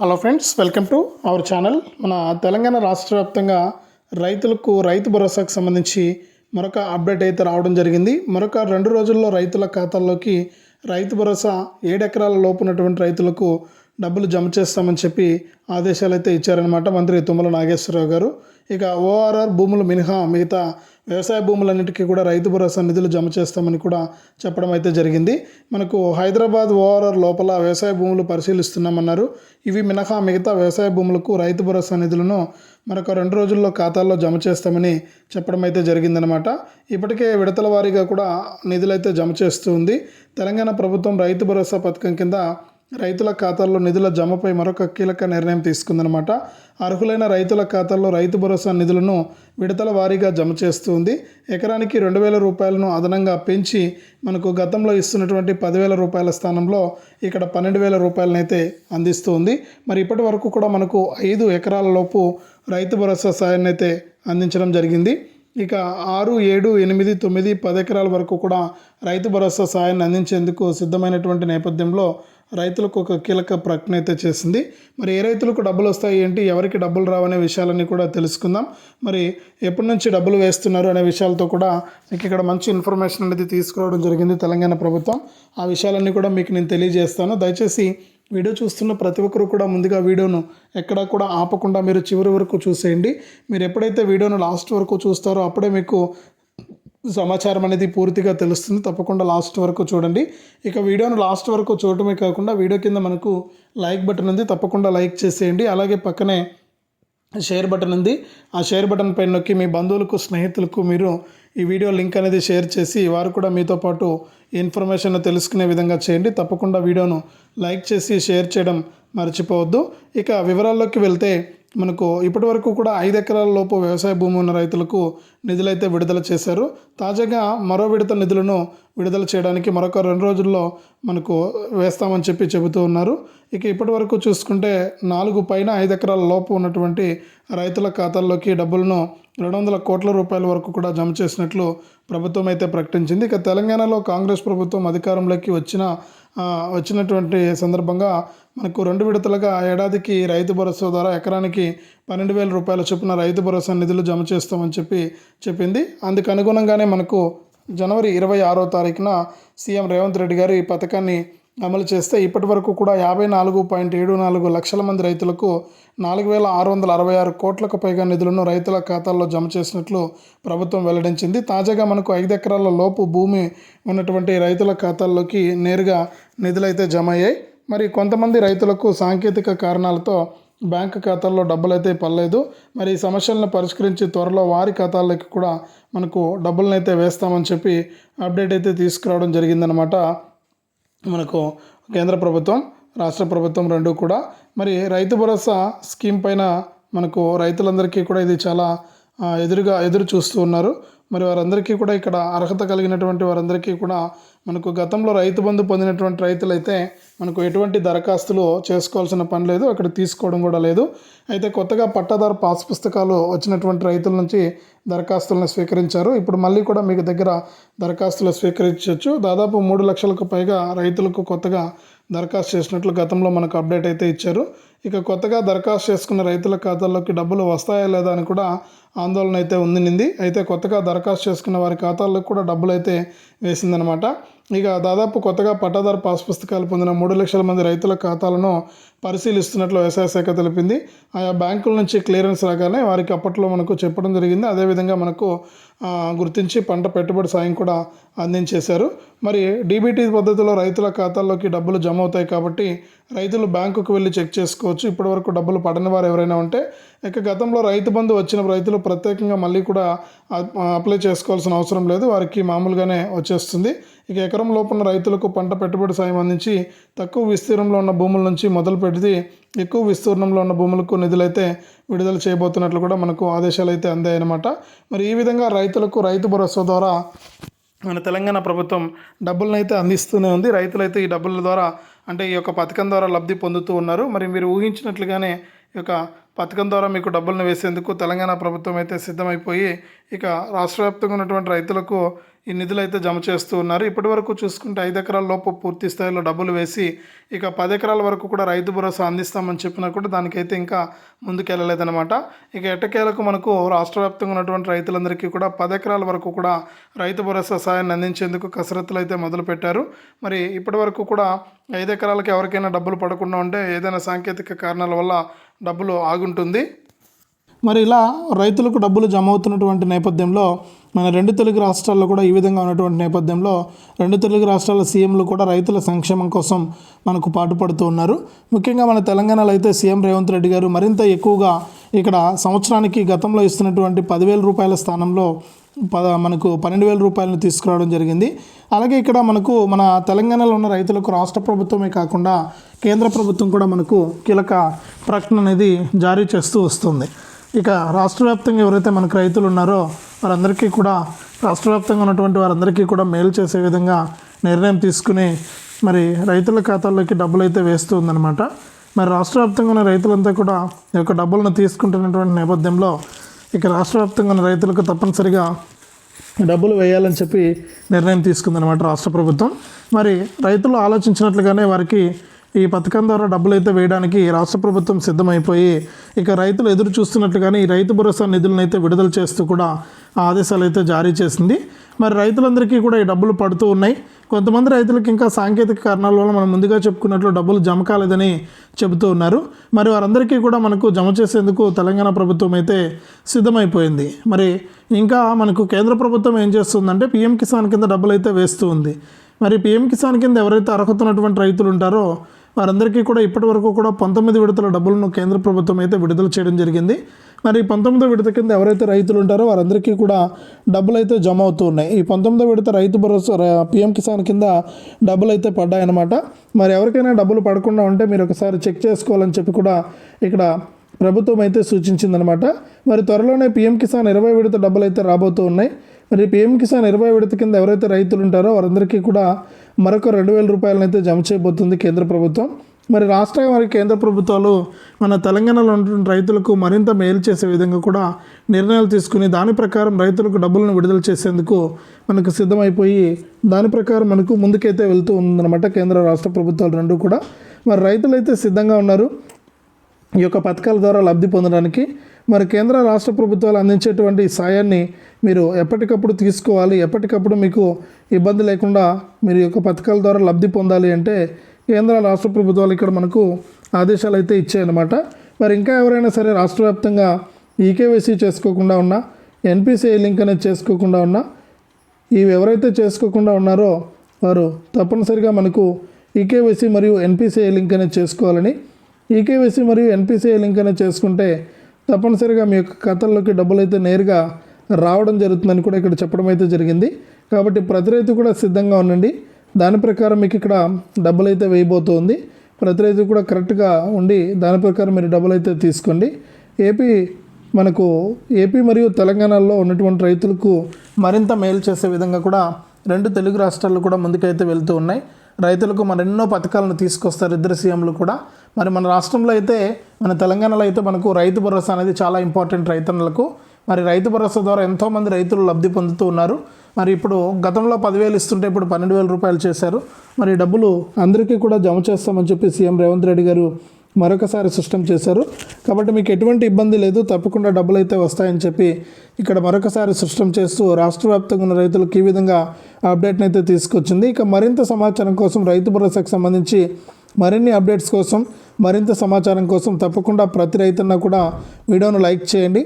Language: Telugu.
Hello friends welcome to our channel మన తెలంగాణ రాష్ట్ర వ్యాప్తంగా రైతులకు రైతు భరోసాకు సంబంధించి మరొక అప్డేట్ అయితే రావడం జరిగింది. మరొక రెండు రోజుల్లో రైతుల ఖాతాల్లోకి రైతు భరోసా ఏడు ఎకరాల లోపు ఉన్నటువంటి రైతులకు డబ్బులు జమ చేస్తామని చెప్పి ఆదేశాలు అయితే ఇచ్చారనమాట మంత్రి తుమ్మల నాగేశ్వరరావు గారు. ఇక ఓఆర్ఆర్ భూములు మినహా మిగతా వ్యవసాయ భూములన్నిటికీ కూడా రైతు భరోసా నిధులు జమ చేస్తామని కూడా చెప్పడం అయితే జరిగింది. మనకు హైదరాబాద్ ఓఆర్ఆర్ లోపల వ్యవసాయ భూములు పరిశీలిస్తున్నామన్నారు. ఇవి మినహా మిగతా వ్యవసాయ భూములకు రైతు భరోసా నిధులను మరొక రెండు రోజుల్లో ఖాతాల్లో జమ చేస్తామని చెప్పడం అయితే జరిగిందనమాట ఇప్పటికే విడతల వారీగా కూడా నిధులైతే జమ చేస్తూ ఉంది. తెలంగాణ ప్రభుత్వం రైతు భరోసా పథకం కింద రైతుల ఖాతాల్లో నిధుల జమపై మరొక కీలక నిర్ణయం తీసుకుందనమాట అర్హులైన రైతుల ఖాతాల్లో రైతు భరోసా నిధులను విడతల వారీగా జమ చేస్తుంది. ఎకరానికి రెండు వేల రూపాయలను అదనంగా పెంచి మనకు గతంలో ఇస్తున్నటువంటి పదివేల రూపాయల స్థానంలో ఇక్కడ పన్నెండు వేల రూపాయలనైతే అందిస్తుంది. మరి ఇప్పటి వరకు కూడా మనకు ఐదు ఎకరాల లోపు రైతు భరోసా సాయాన్ని అయితే అందించడం జరిగింది. ఇక ఆరు ఏడు ఎనిమిది తొమ్మిది పది ఎకరాల వరకు కూడా రైతు భరోసా సాయాన్ని అందించేందుకు సిద్ధమైనటువంటి నేపథ్యంలో రైతులకు ఒక కీలక ప్రకటన అయితే చేసింది. మరి ఏ రైతులకు డబ్బులు వస్తాయి ఏంటి? ఎవరికి డబ్బులు రావనే విషయాలన్నీ కూడా తెలుసుకుందాం. మరి ఎప్పటి నుంచి డబ్బులు వేస్తున్నారు అనే విషయాలతో కూడా మీకు ఇక్కడ మంచి ఇన్ఫర్మేషన్ అనేది తీసుకురావడం జరిగింది తెలంగాణ ప్రభుత్వం. ఆ విషయాలన్నీ కూడా మీకు నేను తెలియజేస్తాను. దయచేసి వీడియో చూస్తున్న ప్రతి ఒక్కరు కూడా ముందుగా వీడియోను ఎక్కడా కూడా ఆపకుండా మీరు చివరి వరకు చూసేయండి. మీరు ఎప్పుడైతే వీడియోను లాస్ట్ వరకు చూస్తారో అప్పుడే మీకు సమాచారం అనేది పూర్తిగా తెలుస్తుంది. తప్పకుండా లాస్ట్ వరకు చూడండి. ఇక వీడియోను లాస్ట్ వరకు చూడటమే కాకుండా వీడియో కింద మనకు లైక్ బటన్ ఉంది. తప్పకుండా లైక్ చేసేయండి. అలాగే పక్కనే షేర్ బటన్ ఉంది. ఆ షేర్ బటన్ పైన నొక్కి మీ బంధువులకు స్నేహితులకు మీరు ఈ వీడియో లింక్ అనేది షేర్ చేసి వారు కూడా మీతో పాటు ఇన్ఫర్మేషన్ తెలుసుకునే విధంగా చేయండి. తప్పకుండా వీడియోను లైక్ చేసి షేర్ చేయడం మర్చిపోవద్దు. ఇక వివరాల్లోకి వెళ్తే మనకు ఇప్పటివరకు కూడా ఐదు ఎకరాల లోపు వ్యవసాయ భూమి ఉన్న రైతులకు నిధులైతే విడుదల చేశారు. తాజాగా మరో విడత నిధులను విడుదల చేయడానికి మరొక రెండు రోజుల్లో మనకు వేస్తామని చెప్పి చెబుతూ ఉన్నారు. ఇక ఇప్పటి వరకు చూసుకుంటే నాలుగు పైన ఐదు ఎకరాల లోపు ఉన్నటువంటి రైతుల ఖాతాల్లోకి డబ్బులను రెండు వందల కోట్ల రూపాయల వరకు కూడా జమ చేసినట్లు ప్రభుత్వం అయితే ప్రకటించింది. ఇక తెలంగాణలో కాంగ్రెస్ ప్రభుత్వం అధికారంలోకి వచ్చిన వచ్చినటువంటి సందర్భంగా మనకు రెండు విడతలుగా ఏడాదికి రైతు భరోసా ద్వారా ఎకరానికి పన్నెండు వేల రూపాయల చొప్పున రైతు భరోసా నిధులు జమ చేస్తామని చెప్పి చెప్పింది. అందుకు అనుగుణంగానే మనకు జనవరి ఇరవై ఆరో తారీఖున సీఎం రేవంత్ రెడ్డి గారు ఈ పథకాన్ని అమలు చేస్తే ఇప్పటి వరకు కూడా యాభై నాలుగు పాయింట్ ఏడు నాలుగు లక్షల మంది రైతులకు నాలుగు వేల ఆరు వందల అరవై ఆరు కోట్లకు పైగా నిధులను రైతుల ఖాతాల్లో జమ చేసినట్లు ప్రభుత్వం వెల్లడించింది. తాజాగా మనకు ఐదు ఎకరాల లోపు భూమి ఉన్నటువంటి రైతుల ఖాతాల్లోకి నేరుగా నిధులైతే జమ అయ్యాయి మరి కొంతమంది రైతులకు సాంకేతిక కారణాలతో బ్యాంక్ ఖాతాల్లో డబ్బులు అయితే పడలేదు. మరి ఈ సమస్యలను పరిష్కరించి త్వరలో వారి ఖాతాల్లోకి కూడా మనకు డబ్బులను అయితే వేస్తామని చెప్పి అప్డేట్ అయితే తీసుకురావడం జరిగిందనమాట మనకు కేంద్ర ప్రభుత్వం రాష్ట్ర ప్రభుత్వం రెండు కూడా. మరి రైతు భరోసా స్కీమ్ పైన మనకు రైతులందరికీ కూడా ఇది చాలా ఎదురుగా ఎదురు చూస్తూ ఉన్నారు. మరి వారందరికీ కూడా ఇక్కడ అర్హత కలిగినటువంటి వారందరికీ కూడా మనకు గతంలో రైతు బంధు పొందినటువంటి రైతులైతే మనకు ఎటువంటి దరఖాస్తులు చేసుకోవాల్సిన పని లేదు అక్కడ తీసుకోవడం కూడా లేదు. అయితే కొత్తగా పట్టాదారు పాస్ పుస్తకాలు వచ్చినటువంటి రైతుల నుంచి దరఖాస్తులను స్వీకరించారు. ఇప్పుడు మళ్ళీ కూడా మీకు దగ్గర దరఖాస్తులు స్వీకరించవచ్చు. దాదాపు మూడు లక్షలకు పైగా రైతులకు కొత్తగా దరఖాస్తు చేసినట్లు గతంలో మనకు అప్డేట్ అయితే ఇచ్చారు. ఇక కొత్తగా దరఖాస్తు చేసుకున్న రైతుల ఖాతాల్లోకి డబ్బులు వస్తాయా లేదా అని కూడా ఆందోళన అయితే ఉందినింది. అయితే కొత్తగా దరఖాస్తు చేసుకున్న వారి ఖాతాల్లో కూడా డబ్బులు అయితే వేసిందనమాట. ఇక దాదాపు కొత్తగా పట్టాదారు పాస్ పుస్తకాలు పొందిన మూడు లక్షల మంది రైతుల ఖాతాలను పరిశీలిస్తున్నట్లు వ్యవసాయ శాఖ తెలిపింది. ఆయా బ్యాంకుల నుంచి క్లియరెన్స్ రాగానే వారికి అప్పట్లో మనకు చెప్పడం జరిగింది. అదేవిధంగా మనకు గుర్తించి పంట పెట్టుబడి సాయం కూడా అందించేశారు. మరి డీబీటీ పద్ధతిలో రైతుల ఖాతాల్లోకి డబ్బులు జమ అవుతాయి కాబట్టి రైతులు బ్యాంకుకు వెళ్ళి చెక్ చేసుకోవచ్చు. ఇప్పటివరకు డబ్బులు పడని వారు ఎవరైనా ఉంటే ఇక గతంలో రైతు బంధు వచ్చిన రైతులు ప్రత్యేకంగా మళ్ళీ కూడా అప్లై చేసుకోవాల్సిన అవసరం లేదు. వారికి మామూలుగానే వచ్చేస్తుంది. ఇక ఎకరం లోపున్న రైతులకు పంట పెట్టుబడి సాయం అందించి తక్కువ విస్తీర్ణంలో ఉన్న భూముల నుంచి మొదలు పెడితే ఎక్కువ విస్తీర్ణంలో ఉన్న భూములకు నిధులైతే విడుదల చేయబోతున్నట్లు కూడా మనకు ఆదేశాలు అయితే అందాయన్నమాట. మరి ఈ విధంగా రైతులకు రైతు భరోసా ద్వారా మన తెలంగాణ ప్రభుత్వం డబ్బులను అయితే అందిస్తూనే ఉంది. రైతులైతే ఈ డబ్బుల ద్వారా అంటే ఈ యొక్క పథకం ద్వారా లబ్ధి పొందుతూ ఉన్నారు. మరి మీరు ఊహించినట్లుగానే ఈ యొక్క పథకం ద్వారా మీకు డబ్బులను వేసేందుకు తెలంగాణ ప్రభుత్వం అయితే సిద్ధమైపోయి ఇక రాష్ట్ర వ్యాప్తంగా ఉన్నటువంటి రైతులకు ఈ నిధులు అయితే జమ చేస్తూ ఉన్నారు. ఇప్పటి వరకు చూసుకుంటే ఐదు ఎకరాల లోపు పూర్తి స్థాయిలో డబ్బులు వేసి ఇక పది ఎకరాల వరకు కూడా రైతు భరోసా అందిస్తామని చెప్పినా కూడా దానికైతే ఇంకా ముందుకెళ్ళలేదన్నమాట. ఇక ఎట్టకేలకు మనకు రాష్ట్ర వ్యాప్తంగా ఉన్నటువంటి రైతులందరికీ కూడా పది ఎకరాల వరకు కూడా రైతు భరోసా సాయాన్ని అందించేందుకు కసరత్తులు అయితే మొదలుపెట్టారు. మరి ఇప్పటి వరకు కూడా ఐదు ఎకరాలకు ఎవరికైనా డబ్బులు పడకుండా ఉంటే ఏదైనా సాంకేతిక కారణాల వల్ల డబ్బులు ఆగుంటుంది. మరి ఇలా రైతులకు డబ్బులు జమ అవుతున్నటువంటి నేపథ్యంలో మన రెండు తెలుగు రాష్ట్రాల్లో కూడా ఈ విధంగా ఉన్నటువంటి నేపథ్యంలో రెండు తెలుగు రాష్ట్రాల సీఎంలు కూడా రైతుల సంక్షేమం కోసం మనకు పాటుపడుతూ ఉన్నారు. ముఖ్యంగా మన తెలంగాణలో అయితే సీఎం రేవంత్ రెడ్డి గారు మరింత ఎక్కువగా ఇక్కడ సంవత్సరానికి గతంలో ఇస్తున్నటువంటి పదివేల రూపాయల స్థానంలో పద మనకు పన్నెండు వేల రూపాయలను తీసుకురావడం జరిగింది. అలాగే ఇక్కడ మనకు మన తెలంగాణలో ఉన్న రైతులకు రాష్ట్ర ప్రభుత్వమే కాకుండా కేంద్ర ప్రభుత్వం కూడా మనకు కీలక ప్రకటన అనేది జారీ చేస్తూ వస్తుంది. ఇక రాష్ట్ర వ్యాప్తంగా ఎవరైతే మనకు రైతులు ఉన్నారో వారందరికీ కూడా రాష్ట్ర వ్యాప్తంగా ఉన్నటువంటి వారందరికీ కూడా మేలు చేసే విధంగా నిర్ణయం తీసుకుని మరి రైతుల ఖాతాల్లోకి డబ్బులు అయితే వేస్తూ ఉందన్నమాట. మరి రాష్ట్ర వ్యాప్తంగా ఉన్న రైతులంతా కూడా ఈ యొక్క డబ్బులను తీసుకుంటున్నటువంటి నేపథ్యంలో ఇక రాష్ట్ర వ్యాప్తంగా ఉన్న రైతులకు తప్పనిసరిగా డబ్బులు వేయాలని చెప్పి నిర్ణయం తీసుకుందనమాట రాష్ట్ర ప్రభుత్వం. మరి రైతులు ఆలోచించినట్లుగానే వారికి ఈ పథకం ద్వారా డబ్బులు అయితే వేయడానికి రాష్ట్ర ప్రభుత్వం సిద్ధమైపోయి ఇక రైతులు ఎదురు చూస్తున్నట్లుగానే ఈ రైతు భరోసా నిధులను అయితే విడుదల చేస్తూ కూడా ఆదేశాలు అయితే జారీ చేసింది. మరి రైతులందరికీ కూడా ఈ డబ్బులు పడుతూ ఉన్నాయి. కొంతమంది రైతులకు ఇంకా సాంకేతిక కారణాల వల్ల మనం ముందుగా చెప్పుకున్నట్లు డబ్బులు జమ కాలేదని చెబుతూ ఉన్నారు. మరి వారందరికీ కూడా మనకు జమ చేసేందుకు తెలంగాణ ప్రభుత్వం అయితే సిద్ధమైపోయింది. మరి ఇంకా మనకు కేంద్ర ప్రభుత్వం ఏం చేస్తుందంటే పీఎం కిసాన్ కింద డబ్బులు అయితే వేస్తూ ఉంది. మరి పీఎం కిసాన్ కింద ఎవరైతే అర్హత ఉన్నటువంటి రైతులు ఉంటారో వారందరికీ కూడా ఇప్పటి వరకు కూడా పంతొమ్మిది విడతల డబ్బులను కేంద్ర ప్రభుత్వం అయితే విడుదల చేయడం జరిగింది. మరి పంతొమ్మిదో విడత కింద ఎవరైతే రైతులు ఉంటారో వారందరికీ కూడా డబ్బులు అయితే జమ అవుతూ ఉన్నాయి. ఈ పంతొమ్మిదో విడత రైతు భరోసా పిఎం కిసాన్ కింద డబ్బులు అయితే పడ్డాయన్నమాట. మరి ఎవరికైనా డబ్బులు పడకుండా ఉంటే మీరు ఒకసారి చెక్ చేసుకోవాలని చెప్పి కూడా ఇక్కడ ప్రభుత్వం అయితే సూచించిందనమాట మరి త్వరలోనే పీఎం కిసాన్ ఇరవై విడత డబ్బులు అయితే రాబోతూ ఉన్నాయి. మరి పీఎం కిసాన్ ఇరవై విడత కింద ఎవరైతే రైతులు ఉంటారో వారందరికీ కూడా మరొక రెండు వేల రూపాయలను అయితే జమ చేయబోతుంది కేంద్ర ప్రభుత్వం. మరి రాష్ట్ర మరి కేంద్ర ప్రభుత్వాలు మన తెలంగాణలో ఉన్నటువంటి రైతులకు మరింత మేలు చేసే విధంగా కూడా నిర్ణయాలు తీసుకుని దాని ప్రకారం రైతులకు డబ్బులను విడుదల చేసేందుకు మనకు సిద్ధమైపోయి దాని ప్రకారం మనకు ముందుకైతే వెళ్తూ ఉందన్నమాట కేంద్ర రాష్ట్ర ప్రభుత్వాలు రెండు కూడా. మరి రైతులైతే సిద్ధంగా ఉన్నారు. ఈ యొక్క పథకాల ద్వారా లబ్ధి పొందడానికి. మరి కేంద్ర రాష్ట్ర ప్రభుత్వాలు అందించేటువంటి సాయాన్ని మీరు ఎప్పటికప్పుడు తీసుకోవాలి. ఎప్పటికప్పుడు మీకు ఇబ్బంది లేకుండా మీరు ఈ యొక్క పథకాల ద్వారా లబ్ధి పొందాలి అంటే కేంద్ర రాష్ట్ర ప్రభుత్వాలు ఇక్కడ మనకు ఆదేశాలు అయితే ఇచ్చాయన్నమాట. మరి ఇంకా ఎవరైనా సరే రాష్ట్ర వ్యాప్తంగా ఈకేవైసీ చేసుకోకుండా ఉన్నా ఎన్పిసిఐ లింక్ అనేది చేసుకోకుండా ఉన్నా ఇవి ఎవరైతే చేసుకోకుండా ఉన్నారో వారు తప్పనిసరిగా మనకు ఈకేవైసీ మరియు ఎన్పిసిఐ లింక్ అనేది చేసుకోవాలని ఈకేవైసీ మరియు ఎన్పిసిఐ లింక్ అనేది చేసుకుంటే తప్పనిసరిగా మీ యొక్క ఖాతాల్లోకి డబ్బులు అయితే నేరుగా రావడం జరుగుతుందని కూడా ఇక్కడ చెప్పడం అయితే జరిగింది. కాబట్టి ప్రతి రైతు కూడా సిద్ధంగా ఉండండి. దాని ప్రకారం మీకు ఇక్కడ డబ్బులు అయితే వేయబోతోంది. ప్రతి రైతు కూడా కరెక్ట్గా ఉండి దాని ప్రకారం మీరు డబ్బులు అయితే తీసుకోండి. ఏపీ మనకు ఏపీ మరియు తెలంగాణలో ఉన్నటువంటి రైతులకు మరింత మేలు చేసే విధంగా కూడా రెండు తెలుగు రాష్ట్రాలు కూడా ముందుకైతే వెళ్తూ ఉన్నాయి. రైతులకు మన ఎన్నో పథకాలను తీసుకొస్తారు ఇద్దరు సీఎంలు కూడా. మరి మన రాష్ట్రంలో అయితే మన తెలంగాణలో అయితే మనకు రైతు భరోసా అనేది చాలా ఇంపార్టెంట్ రైతన్నలకు. మరి రైతు భరోసా ద్వారా ఎంతోమంది రైతులు లబ్ధి పొందుతూ ఉన్నారు. మరి ఇప్పుడు గతంలో పదివేలు ఇస్తుంటే ఇప్పుడు పన్నెండు వేల రూపాయలు చేశారు. మరి డబ్బులు అందరికీ కూడా జమ చేస్తామని చెప్పి సీఎం రేవంత్ రెడ్డి గారు మరొకసారి స్పష్టం చేశారు. కాబట్టి మీకు ఎటువంటి ఇబ్బంది లేదు తప్పకుండా డబ్బులు అయితే వస్తాయని చెప్పి ఇక్కడ మరొకసారి స్పష్టం చేస్తూ రాష్ట్ర వ్యాప్తంగా ఉన్న రైతులకు ఈ విధంగా అప్డేట్ని అయితే తీసుకొచ్చింది. ఇక మరింత సమాచారం కోసం రైతు భరోసాకు సంబంధించి మరిన్ని అప్డేట్స్ కోసం మరింత సమాచారం కోసం తప్పకుండా ప్రతి రైతున్నా కూడా వీడియోను లైక్ చేయండి.